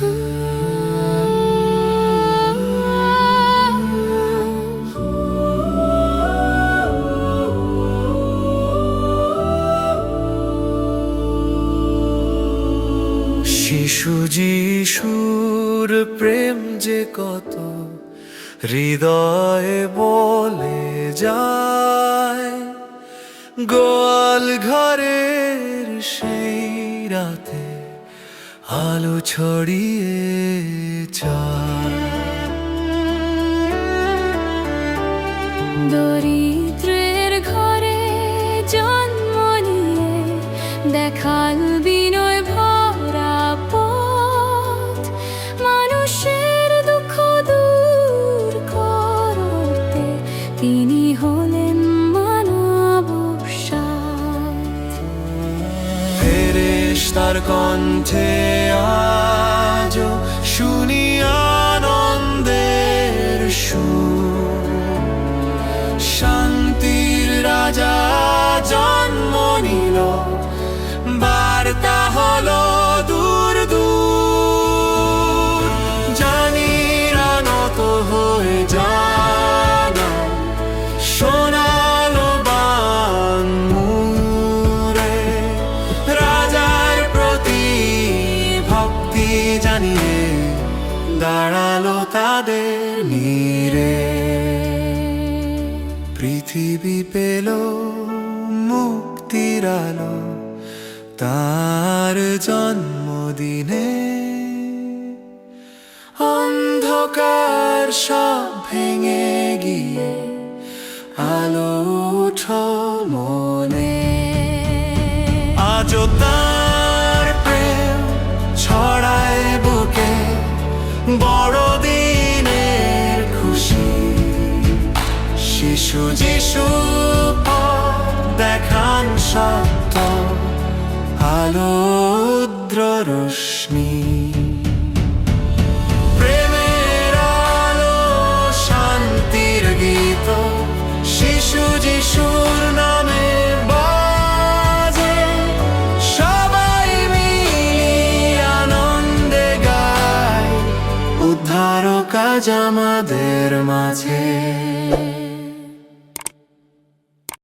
শিশু যিশুর প্রেম যে কত হৃদয়ে বলে যায় গোয়াল ঘরের সেই রাতে আলো ছড়িয়ে চার দরিদ্রের ঘরে জন্ম নিয়ে দেখাল তার কণ্ঠে আজ শুনি আনন্দের সুর। শান্তির রাজা জন্ম নিল বার্তা হলো জানিয়ে দাঁড়াল তাদের নীরে। পৃথিবী পেল, মুক্তির আলো, তার জন্মদিনে। অন্ধকার সব ভেঙে গিয়ে আলো উঠো মনে। আজও যিশু দেখান সত্য আলো উদ্র রশ্মি। প্রেমের আলো, শান্তির গীত, শিশু যিশুর নামে বাজে। সবাই মিলিয়ে আনন্দে গায় উদ্ধারক আজ আমাদের মাঝে।